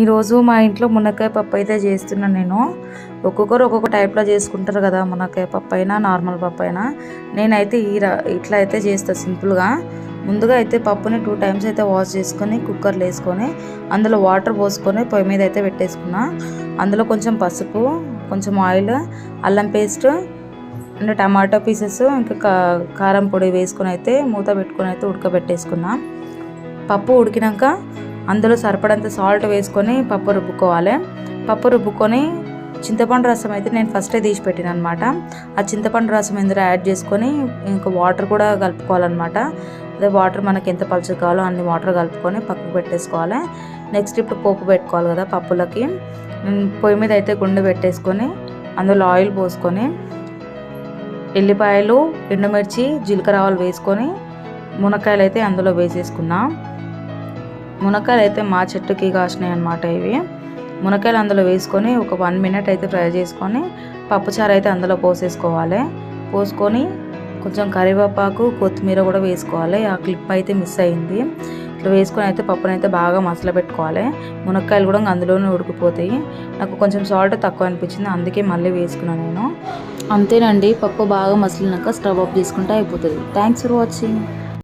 ఈరోజు మా ఇంట్లో మునక్కాయ పప్పు అయితే చేస్తున్నాను నేను. ఒక్కొక్కరు ఒక్కొక్క టైప్లో చేసుకుంటారు కదా మునక్కాయ పప్పు అయినా నార్మల్ పప్పు అయినా. నేనైతే ఈ ఇట్లా అయితే చేస్తాను సింపుల్గా ముందుగా అయితే పప్పుని టూ టైమ్స్ అయితే వాష్ చేసుకొని కుక్కర్లో వేసుకొని అందులో వాటర్ పోసుకొని పొయ్యి మీద అయితే పెట్టేసుకున్నా. అందులో కొంచెం పసుపు కొంచెం ఆయిల్ అల్లం పేస్ట్ అండ్ టమాటో పీసెస్ ఇంకా కారం పొడి వేసుకొని అయితే మూత పెట్టుకొని అయితే ఉడకబెట్టేసుకున్నా. పప్పు ఉడికినాక అందులో సరిపడంత సాల్ట్ వేసుకొని పప్పు రుబ్బుకోవాలి. పప్పు రుబ్బుకొని చింతపండు రసం అయితే నేను ఫస్టే తీసి పెట్టిన అనమాట ఆ చింతపండు రసం ఇందులో యాడ్ చేసుకొని ఇంకా వాటర్ కూడా కలుపుకోవాలన్నమాట. అదే వాటర్ మనకి ఎంత పలుచు కావాలో అన్ని వాటర్ కలుపుకొని పక్కకు పెట్టేసుకోవాలి. నెక్స్ట్ ఇప్పుడు పోపు పెట్టుకోవాలి కదా పప్పులకి. పొయ్యి మీద అయితే గుండె పెట్టేసుకొని అందులో ఆయిల్ పోసుకొని ఎల్లిపాయలు ఎండుమిర్చి జీలకర్ర ఆవాలు వేసుకొని మునక్కాయలు అయితే అందులో వేసేసుకున్నాం. మునక్కాయలు అయితే మా చెట్టుకి కాసినాయి అనమాట ఇవి. మునక్కాయలు అందులో వేసుకొని ఒక వన్ మినిట్ అయితే ఫ్రై చేసుకొని పప్పుచారు అయితే అందులో పోసేసుకోవాలి. పోసుకొని కొంచెం కరివేపాకు కొత్తిమీర కూడా వేసుకోవాలి. ఆ క్లిప్ అయితే మిస్ అయింది. ఇట్లా వేసుకొని అయితే పప్పునైతే అయితే బాగా మసలు పెట్టుకోవాలి. మునక్కాయలు కూడా అందులోనే ఉడికిపోతాయి. నాకు కొంచెం సాల్ట్ తక్కువ అనిపించింది అందుకే మళ్ళీ వేసుకున్నాను నేను. అంతేనండి పప్పు బాగా మసిలినాక స్టవ్ ఆఫ్ చేసుకుంటే అయిపోతుంది. Thanks for watching